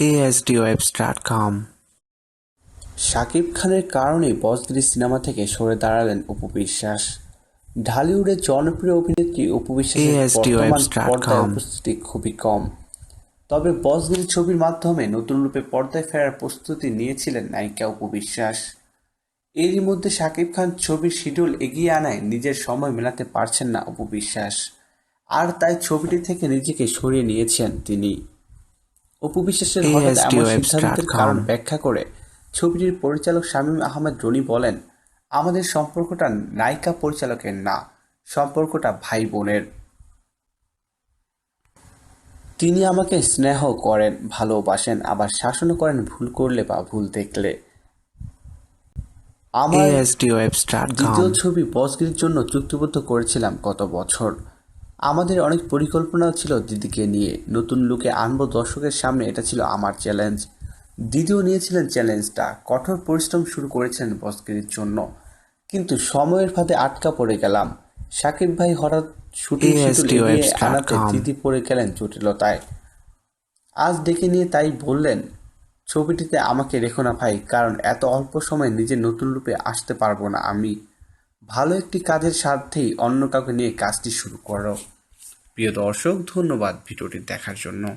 ASDWebs.com Shakib খানের কারণেই বসগিরি cinema থেকে সরে দাঁড়ালেন অপু বিশ্বাস। ঢালিউডের জনপ্রিয় অভিনেত্রী অপু বিশ্বাসের বর্তমান পর্দায় উপস্থিতি খুবই কম। তবে বসগিরি ছবির মাধ্যমে নতুন রূপে পর্দায় ফেরার প্রস্তুতি নিয়েছিলেন নায়িকা অপু বিশ্বাস। এরই মধ্যে শাকিব খান ছবির শিডিউল এগিয়ে আনায় নিজের সময় মেলাতে পারছেন না অপু বিশ্বাস। আর তাই ছবিটি থেকে নিজেকে সরিয়ে নিয়েছেন তিনি। অপু বিশ্বাসের হঠাৎ এমন সিদ্ধান্তের কারণ ব্যাখ্যা করে ছবিটির পরিচালক শামীম আহমেদ রনি বলেন আমাদের সম্পর্কটা নায়িকা পরিচালকের না সম্পর্কটা ভাই বোনের। তিনি আমাকে স্নেহ করেন ভালোবাসেন আবার শাসনও করেন ভুল করলে বা ভুল দেখলে। আমার দ্বিতীয় ছবি বসগিরির জন্য চুক্তিবদ্ধ করেছিলাম গত বছর। আমাদের অনেক পরিকল্পনাও ছিল দিদিকে নিয়ে। নতুন লুকে আনব দর্শকের সামনে এটা ছিল আমার চ্যালেঞ্জ দিদিও নিয়েছিলেন চ্যালেঞ্জটা কঠোর পরিশ্রম শুরু করেছেন বসগিরির জন্য। কিন্তু সময়ের ফাঁদে আটকা পড়ে গেলাম। শাকিব ভাই হঠাৎ শুটিং আনাতে দিদি পড়ে গেলেন জটিলতায়। আজ ডেকে নিয়ে তাই বললেন ছবিটিতে আমাকে রেখো না ভাই কারণ এত অল্প সময়ে নিজের নতুন রূপে আসতে পারব না আমি। ভালো একটি কাজের স্বার্থেই অন্য কাউকে নিয়ে কাজটি শুরু করো। প্রিয় দর্শক, ধন্যবাদ ভিডিওটি দেখার জন্য।